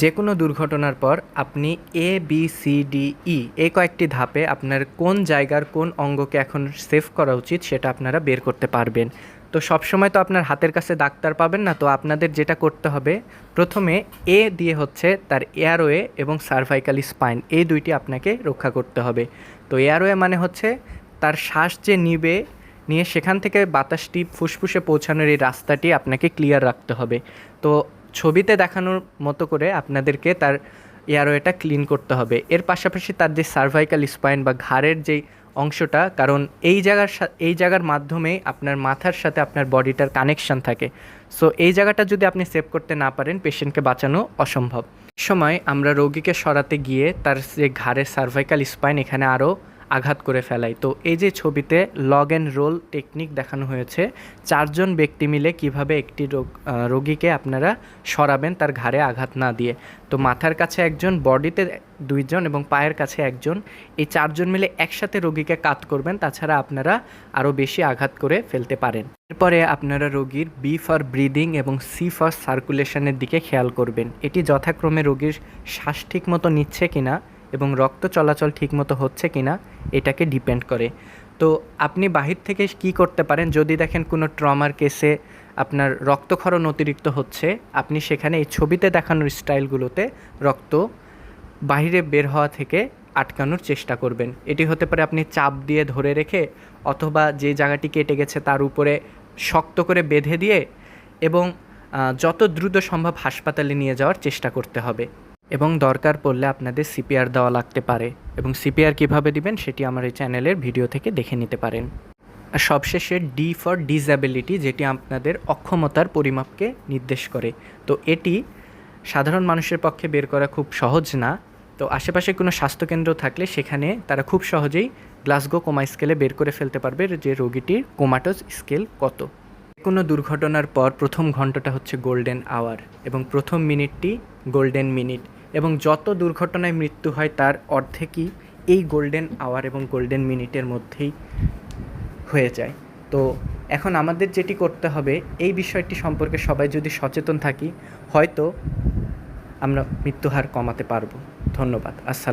যে কোনো দুর্ঘটনার পর আপনি A B C D E এই কয়েকটি ধাপে আপনার কোন জায়গার কোন অঙ্গকে এখন সেভ করা উচিত সেটা আপনারা বের করতে পারবেন। তো সবসময় তো আপনার হাতের কাছে ডাক্তার পাবেন না, তো আপনাদের যেটা করতে হবে, প্রথমে এ দিয়ে হচ্ছে তার এয়ারওয়ে এবং সার্ভাইকাল স্পাইন এই দুইটি আপনাকে রক্ষা করতে হবে। তো এয়ারওয়ে মানে হচ্ছে তার শ্বাস যে নিবে, নিয়ে সেখান থেকে বাতাসটি ফুসফুসে পৌঁছানোর এই রাস্তাটি আপনাকে ক্লিয়ার রাখতে হবে। তো ছবিতে দেখানোর মতো করে আপনাদেরকে তার এয়ারওয়েটা ক্লিন করতে হবে। এর পাশাপাশি তার যে সার্ভাইকাল স্পাইন বা ঘাড়ের যেই অংশটা, কারণ এই জায়গার এই জায়গার মাধ্যমে আপনার মাথার সাথে আপনার বডিটার কানেকশন থাকে। সো এই জায়গাটা যদি আপনি সেভ করতে না পারেন পেশেন্টকে বাঁচানো অসম্ভব। সময় আমরা রোগীকে সরাতে গিয়ে তার যে ঘাড়ের সার্ভাইকাল স্পাইন এখানে আরও আঘাত করে ফেলায় তো এই যে ছবিতে লগ অ্যান্ড রোল টেকনিক দেখানো হয়েছে, চারজন ব্যক্তি মিলে কীভাবে একটি রোগ রোগীকে আপনারা সরাবেন তার ঘাড়ে আঘাত না দিয়ে। তো মাথার কাছে একজন, বডিতে দুইজন এবং পায়ের কাছে একজন, এই চারজন মিলে একসাথে রোগীকে কাত করবেন, তাছাড়া আপনারা আরও বেশি আঘাত করে ফেলতে পারেন। এরপরে আপনারা রোগীর বি ফর ব্রিদিং এবং সি ফর সার্কুলেশনের দিকে খেয়াল করবেন। এটি যথাক্রমে রোগীর শ্বাস ঠিক মতো নিচ্ছে কিনা এবং রক্ত চলাচল ঠিকমতো হচ্ছে কিনা এটাকে ডিপেন্ড করে। তো আপনি বাহির থেকে কি করতে পারেন? যদি দেখেন কোনো ট্রমার কেসে আপনার রক্তক্ষরণ অতিরিক্ত হচ্ছে, আপনি সেখানে এই ছবিতে দেখানোর স্টাইলগুলোতে রক্ত বাহিরে বের হওয়া থেকে আটকানোর চেষ্টা করবেন। এটি হতে পারে আপনি চাপ দিয়ে ধরে রেখে অথবা যে জায়গাটি কেটে গেছে তার উপরে শক্ত করে বেঁধে দিয়ে এবং যত দ্রুত সম্ভব হাসপাতালে নিয়ে যাওয়ার চেষ্টা করতে হবে। এবং দরকার পড়লে আপনাদের সিপিআর দেওয়া লাগতে পারে এবং সিপিআর কীভাবে দিবেন সেটি আমার এই চ্যানেলের ভিডিও থেকে দেখে নিতে পারেন। আর সবশেষে ডি ফর ডিসএবিলিটি যেটি আপনাদের অক্ষমতার পরিমাপকে নির্দেশ করে। তো এটি সাধারণ মানুষের পক্ষে বের করা খুব সহজ না। তো আশেপাশে কোনো স্বাস্থ্যকেন্দ্র থাকলে সেখানে তারা খুব সহজেই গ্লাসগো কোমা স্কেলে বের করে ফেলতে পারবে যে রোগীটির কোমাটোজ স্কেল কত। কোনো দুর্ঘটনার পর প্রথম ঘন্টাটা হচ্ছে গোল্ডেন আওয়ার এবং প্রথম মিনিটটি গোল্ডেন মিনিট এবং যত দুর্ঘটনায় মৃত্যু হয় তার অর্ধেকই এই গোল্ডেন আওয়ার এবং গোল্ডেন মিনিটের মধ্যেই হয়ে যায়। তো এখন আমাদের যেটি করতে হবে, এই বিষয়টি সম্পর্কে সবাই যদি সচেতন থাকি, হয়তো আমরা মৃত্যুহার কমাতে পারব। ধন্যবাদ। আসসালাম